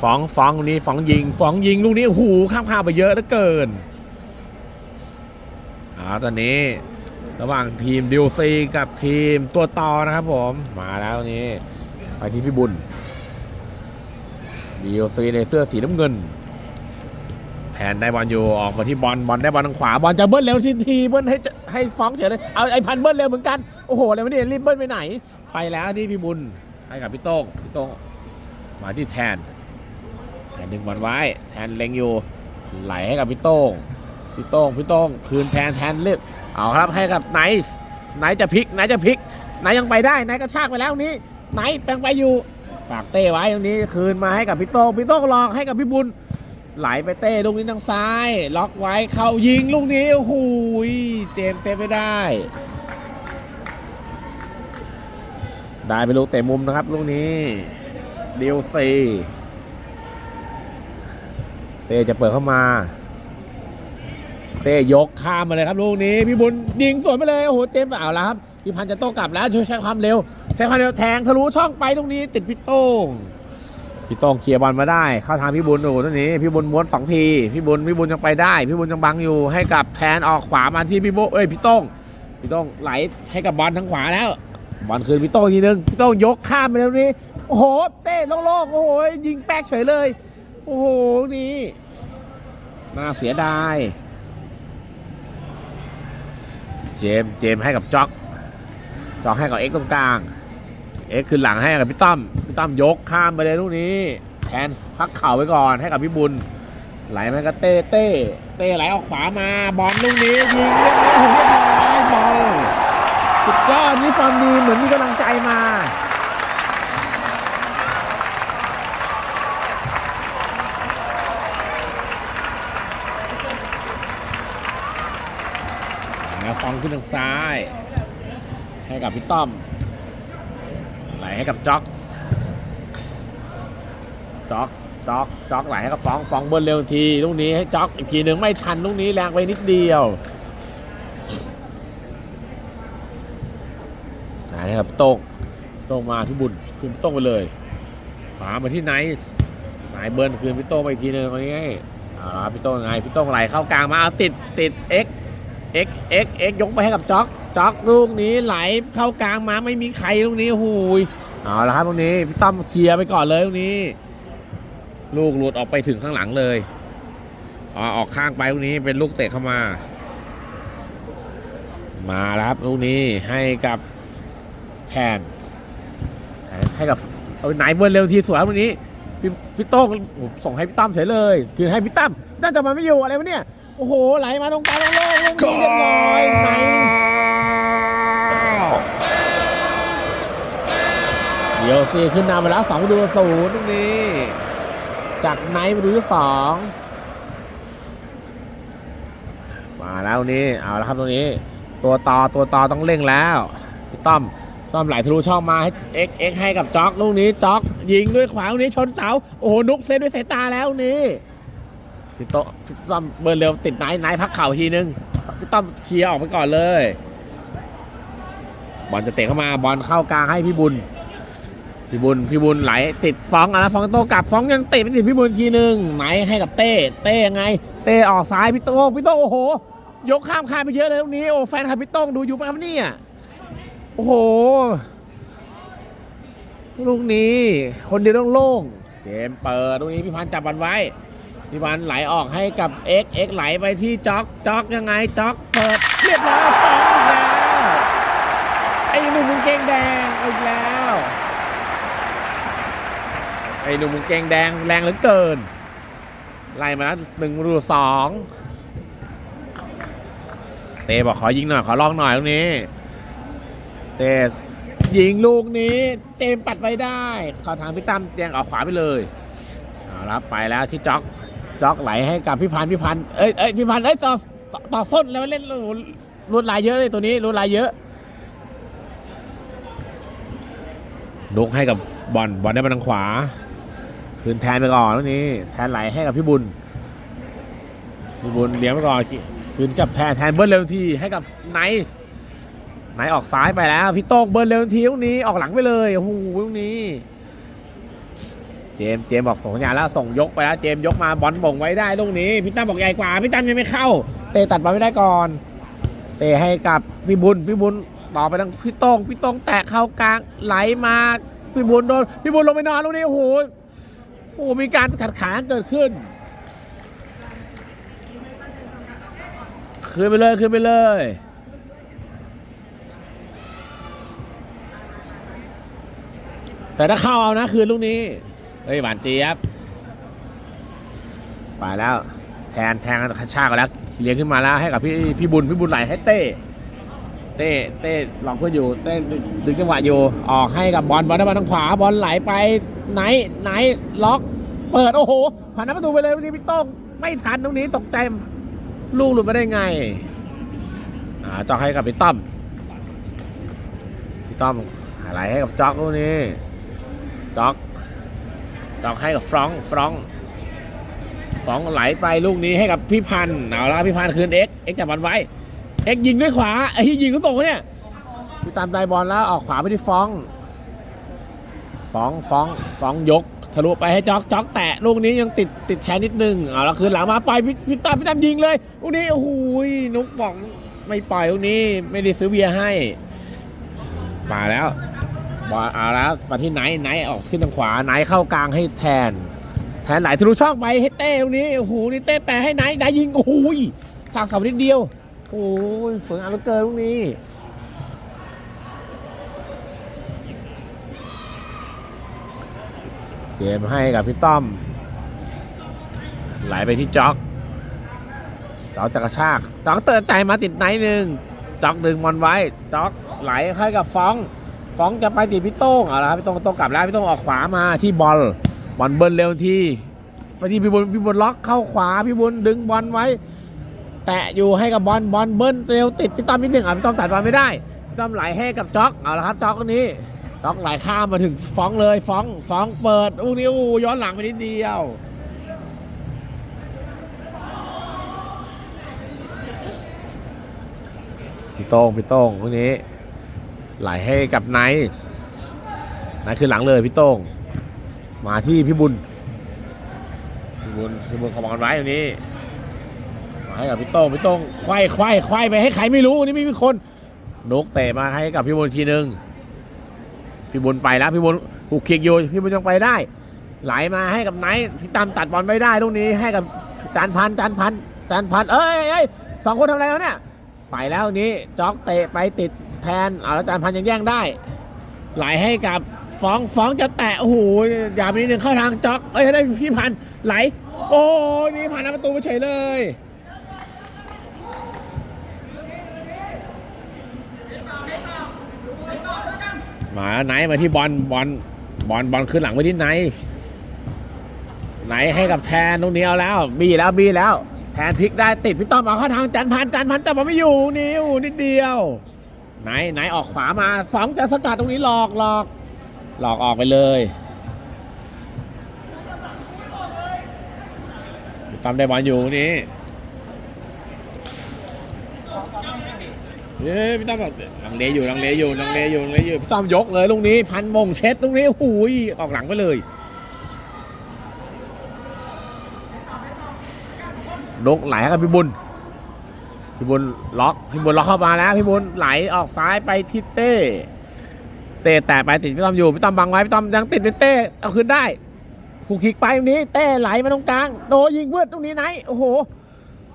ฟ้องฟ้องลูกนี้ฟ้องยิงฟ้องยิงลูกนี้โอ้โหข้ามข้าไปเยอะเหลือเกินอ่าตอนนี้ระหว่างทีมดิวซีกับทีมตัวต่อนะครับผมมาแล้วนี้ไปที่พี่บุญดิวซีในเสื้อสีน้ำเงินแทนได้บอลอยู่ออกมาที่บอลบอลได้บอลทางขวาบอลจะเบิ้ลเร็วสิทีเบิ้ลให้ให้ฟ้องเฉยเลยเอาไอ้พันเบิ้ลเร็วเหมือนกันโอ้โหอะไรวะเนี่ยรีบเบิ้ลไปไหน ไปแล้วที่พี่บุญให้กับพี่โต้งพี่โต้งมาที่แทน นดึงบอลไว้แทนเล็งอยู่ไหลให้กับพี่โต้งพี่โต้งพี่โต้งคืนแทนแทนเรียบเอาครับให้กับไนท์ไนท์จะพลิกไนท์จะพลิกไนท์ยังไปได้ไนท์กระชากไปแล้วนี้ไนท์แปลงไปอยู่ฝากเต้ไว้ตรงนี้คืนมาให้กับพี่โต้งพี่โต้งลองให้กับพี่บุญไหลไปเต้ลูกนี้ทางซ้าย ล็อกไว้เข้ายิงลูกนี้โอ้โหเจมส์เตะไม่ได้ ได้ไปลูกเตะมุมนะครับลูกนี้เดียวซี เต้จะเปิดเข้ามา เต้ยกข้ามมาเลยครับลูกนี้พี่บุญยิงสวนไปเลยโอ้โหเจมส์เอาแล้วครับพี่พันจะโต้กลับแล้วช่วยใช้ความเร็ว ใช้ความเร็วแทงทะลุช่องไปตรงนี้ติดพี่โต้งพี่โต้งเคลียร์บอลมาได้เข้าทางพี่บุญโอ้โหตรงนี้พี่บุญม้วนสองทีพี่บุญพี่บุญยังไปได้ พี่บุญยังบังอยู่ให้กับแทนออกขวามาที่พี่โบเอ้ยพี่โต้งพี่โต้งไหลให้กับบอลทางขวาแล้วบอลคืนพี่โต้งทีนึงพี่โต้งยกข้ามไปแล้วนี้โอ้โหเต้โล่งๆโอ้โหยิงแป๊กเฉยเลย โอ้โหนี่ น่าเสียดาย เจมส์เจมส์ให้กับจ็อกจ็อกให้กับเอ็กซ์ตรงกลาง เอ็กซ์คืนหลังให้กับพี่ตั้มพี่ตั้มยกข้ามไปเลยลูกนี้แทนพักเข่าไว้ก่อนให้กับพี่บุญ ไหลมาก็เต้เต้เต้ไหลออกขวามาบอลลูกนี้ยิงเรียบร้อยเรียบร้อยบอลสุดยอดนี่ฟอร์มดีเหมือนมีกำลังใจมา ซ้าย ให้กับพี่ต้อม ไหลให้กับจ็อก จ็อก จ็อก จ็อกไหลให้กับฟอง ฟองเบิร์นเร็วทีลูกนี้ให้จ็อกอีกทีหนึ่งไม่ทันลูกนี้แรงไปนิดเดียวนะครับโต้งโต้งมาพี่บุญคืนพี่โต้งไปเลย ขวามาที่ไนท์ไนท์เบิร์นคืนพี่โต้งไปอีกทีหนึงตรงนี้เอาละครับพี่โต้งยังไงพี่โต้งไหลเข้ากลางมาเอาติดติดเอ็ก X X X X ยกไปให้กับจ็อกจ็อกลูกนี้ไหลเข้ากลางมาไม่มีใครลูกนี้หูยเอาละครับตรงนี้พี่ตั้มเคลียร์ไปก่อนเลยตรงนี้ ลูกหลุดออกไปถึงข้างหลังเลยอ๋อออกข้างไปลูกนี้เป็นลูกเตะเข้ามา มาแล้วครับลูกนี้ให้กับแทนให้กับเอาไหนเบิร์นเร็วทีสวยวันนี้พี่พี่โต้งส่งให้พี่ตั้มเสียเลย คือให้พี่ตั้มน่าจะมาไม่อยู่อะไรวะเนี่ย โอ้โห ไหลมาตรงกลางโล่งๆลงเรียบร้อยไหนเดี๋ยวซีขึ้นนำไปแล้วสองประตูศูนย์ตรงนี้ จากไนท์ประตูที่สองมาแล้วนี่เอาแล้วครับตรงนี้ ตัวต่อตัวต่อต้องเร่งแล้วพี่ต้อมต้อมไหลทะลุช่องมาให้เอ็กเอ็กให้กับจ็อกลูกนี้จ็อกยิงด้วยขวาลูกนี้ชนเสาโอ้โหนุกเซนด้วยสายตาแล้วนี้ พี่โตพี่ต้อมเบิร์นเร็วติดไนท์ไนท์พักเข่าทีนึงพี่ต้อมเคลียร์ออกไปก่อนเลย บอลจะเตะเข้ามาบอลเข้ากลางให้พี่บุญ พี่บุญพี่บุญไหลติดฟ้องอะนะฟ้องโตกลับฟ้องยังติดไปติดพี่บุญทีนึงไหนให้กับเต้เต้ยังไง เต้ออกซ้ายพี่โต้พี่โต้โอ้โห ยกข้ามคานไปเยอะเลยตรงนี้โอ้แฟนคลับพี่โต้งดูอยู่ปะครับเนี่ยโอ้โหลูกนี้ คนเดียวต้องโล่งเจมเปิดลูกนี้พี่พันจับบอลไว้ พี่พันไหลออกให้กับเอ็กเอ็กไหลไปที่จ็อกจ็อกยังไงจ็อกเปิดเรียบร้อยฟองอีกแล้วไอ้หนุ่มมึงเกงแดงอีกแล้ว ไอ้หนุ่มมึงเกงแดงแรงเหลือเกินไล่มาแล้วหนึ่งรูสองเต้บอกขอยิงหน่อยขอลองหน่อยตรงนี้เต้ยิงลูกนี้เจมปัดไปได้ข้าทางพี่ตั้มแยงออกขวาไปเลยเอาละไปแล้วที่จ็อก จ็อกไหลให้กับพี่พันธ์พี่พันธ์เอ้ยเอ้ยพี่พันธ์เอ้ยต่อต่อส้นแล้วเล่นลวดลายเยอะเลยตัวนี้ลวดลายเยอะนุกให้กับบอลบอลได้มาทางขวา คืนแทนไปก่อนตรงนี้ แทนไหลให้กับพี่บุญพี่บุญเลี้ยงไปก่อนคืนกับแทนแทนเบิร์นเร็วทีให้กับไนท์ไนท์ออกซ้ายไปแล้ว พี่โต้งเบิร์นเร็วทีตรงนี้ออกหลังไปเลยโอ้โหตรงนี้ จเจมส์เจมส์บอกส่งสัญญาณแล้วส่งยกไปแล้วเจมส์ยกมาบอลบ่งไว้ได้ลูกนี้พี่ตั้มบอกใหญ่กว่าพี่ตั้มยังไม่เข้า เตะตัดบอลไม่ได้ก่อน เตะให้กับพี่บุญพี่บุญต่อไปทางพี่ต้งพี่ต้งแตะเข้ากลางไหลมาพี่บุญโดนพี่บุญลงไปนอนลูกนี้โอ้โหโอ้โหมีการขัดขาเกิดขึ้นขึ้นไปเลยขึ้นไปเลยแต่ถ้าเข้าเอานะคืนลูกนี้ เฮ้ยหวานเจี๊ยบไปแล้ว แทนแทงกันชากันแล้วเลี้ยงขึ้นมาแล้วให้กับพี่พี่บุญพี่บุญไหลให้เต้เต้เต้หลอกเพื่อนอยู่เต้ดึงจังหวะอยู่ออกให้กับบอลบอลได้บอลทางขวาบอลไหลไปไหนไหนล็อกเปิดโอ้โหผ่านประตูไปเลยวันนี้พี่โต้งไม่ทันตรงนี้ตกใจลูกหลุดมาได้ไงอ่าจอกให้กับพี่ต้อมพี่ต้อมไหลให้กับจ็อกลูกนี้จ็อก จอกให้กับฟรองก์ฟรองก์ฟรองก์ไหลไปลูกนี้ให้กับพี่พันธ์เอาละพี่พันธ์คืนเอ็กเอ็กจับบอลไว้เอ็กยิงด้วยขวาไอ้ที่ยิงก็ส่งเนี่ยพี่ตามได้บอลแล้วออกขวาไปที่ฟรองฟรองก์ฟรองก์ฟรองก์ยกทะลุไปให้จ็อกจ็อกแตะลูกนี้ยังติดติดแทนนิดนึงเอาละคืนหลังมาปล่อยพี่พี่ตามพี่ตามยิงเลยลูกนี้โอ้โหนุกบอกไม่ปล่อยลูกนี้ไม่ได้ซื้อเบียร์ให้มาแล้ว บอลเอาแล้วมาที่ไนท์ไนท์ออกขึ้นทางขวาไนท์เข้ากลางให้แทน แทนไหลทะลุช่องไปให้เต้ตรงนี้โอ้โหนี่เต้แปรให้ไนท์ไนท์ยิงโอ้โหทางเสานิดเดียวโอ้ยสวยงามเหลือเกินลูกนี้เจมให้กับพี่ต้อม ไหลไปที่จ็อกจ็อกจะกระชากจ็อกเตือนใจมาติดไนท์หนึ่งจ็อกดึงบอลไว้จ็อกไหลให้กับฟอง ฟองจะไปติดพี่โต้งเอาละครับพี่โต้งโต้งกลับแล้วพี่โต้งออกขวามาที่บอลบอลเบิร์นเร็วทีไปที่พี่บุญพี่บุญล็อกเข้าขวาพี่บุญดึงบอลไว้ แตะอยู่ให้กับบอลบอลเบิร์นเร็วติดพี่ต้อมนิดหนึ่งอะพี่ต้อมตัดบอลไม่ได้พี่ต้อมไหลให้กับจ็อกเอาละครับจ็อกคนนี้จ็อกไหลข้ามมาถึงฟองเลยฟองฟองเปิดอู้นี้อู้ย้อนหลังไปนิดเดียวพี่โต้งพี่โต้งพวกนี้ ไหลให้กับไนท์ไนท์คือหลังเลยพี่โต้ง มาที่พี่บุญ พี่บุญพี่บุญขอบอลไว้ตรงนี้ มาให้กับพี่โต้งพี่โต้งควายควายควายไปให้ใครไม่รู้นนี้ไม่มีคนนกเตะมาให้กับพี่บุญทีนึง พี่บุญไปแล้วพี่บุญผูกเคียกอยู่พี่บุญยังไปได้ ไหลมาให้กับไนท์พี่ตามตัดบอลไม่ได้ตรงนี้ให้กับจานพันจานพันจานพันเอ้ยเอ้ยสองคนทำอะไรแล้วเนี่ยไปแล้วนี้จ็อกเตะไปติด แทนเอาแล้วจานพันยังแย่งได้ ไหลให้กับฟ้องฟ้องจะแตะโอ้โหอย่าไปนิดนึงเข้าทางจ็อกเอ้ยได้พี่พันไหล โอ้นี่ผ่านน้าประตูไปเฉยเลยมาแล้วไนท์มาที่บอลบอลบอลบอลขึ้นหลังไปที่ไนท์ไนให้กับแทนตรงนี้เอาแล้ว บีแล้วบีแล้ว แทนพลิกได้ติดพี่ต้อมเอาเข้าทางจันพันจันพันจับมันไม่อยู่นิวนิดเดียว ไหนไหนออกขวามาสองจะสกัดตรงนี้หลอกหลอกหลอกออกไปเลยต้อมได้บอลอยู่นี่เย้พี่ต้อมบอกลังเลอยู่ลังเลอยู่ลังเลอยู่ลังเลอยู่พี่ต้มยกเลยลูกนี้ พันมงเช็ดลูกนี้โอ้โหูยออกหลังไปเลย นกไหลกับพี่บุญ พี่บุญล็อกพี่บุญล็อกเข้ามาแล้วพี่บุญไหลออกซ้ายไปที่เต้เต้แตะไปติดพี่ต้อมอยู่พี่ต้อมบังไว้พี่ต้อมยังติดเป็นเต้เอาคืนได้ผูกคิกไปตรงนี้ เต้ไหลมาตรงกลางโดยิงเวืดตรงนี้ไหนโอ้โห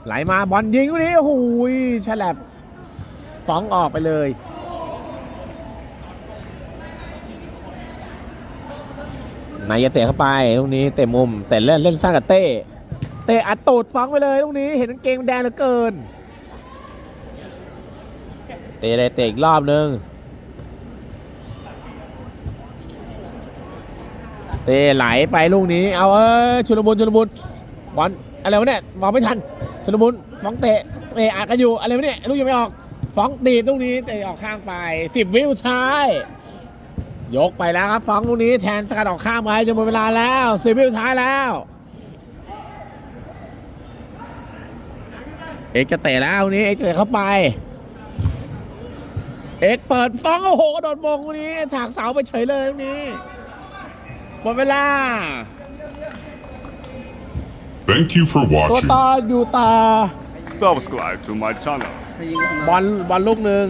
ไหลมาบอลยิงตรงนี้โอ้โหฉลับฟ้องออกไปเลยนายเตะเข้าไปตรงนี้เตะมุมแต่เล่นเล่นสร้างกับเต้เตะอัดตูดฟ้องไปเลยตรงนี้เห็นกางเกงแดงเหลือเกิน ตะได้เตะอีกรอบนึงเตะไหลไปลูกนี้ เอาเออชุลมุนชุลมุนบอลอะไรวะเนี่ยมองไม่ทันชุลมุนฟ้องเตะเตะอัดกันอยู่อะไรวะเนี่ยลูกยังไม่ออกฟ้องดีดลูกนี้เตะออกข้างไปสิบวิวท้ายยกไปแล้วครับฟ้องลูกนี้แทนสกัดออกข้างไปจะหมดเวลาแล้วสิบวิวท้ายแล้วเอกจะเตะแล้วนี้เอกจะเตะเข้าไป เอกเปิดฟังโอ้โหโดนมงวันนี้ถากเสาไปเฉยเลยวันนี้หมดเวลา Thank you for ตัว watching. ต่ออยู่ตา Subscribe to my channel. บอลบอลลูกหนึ่ง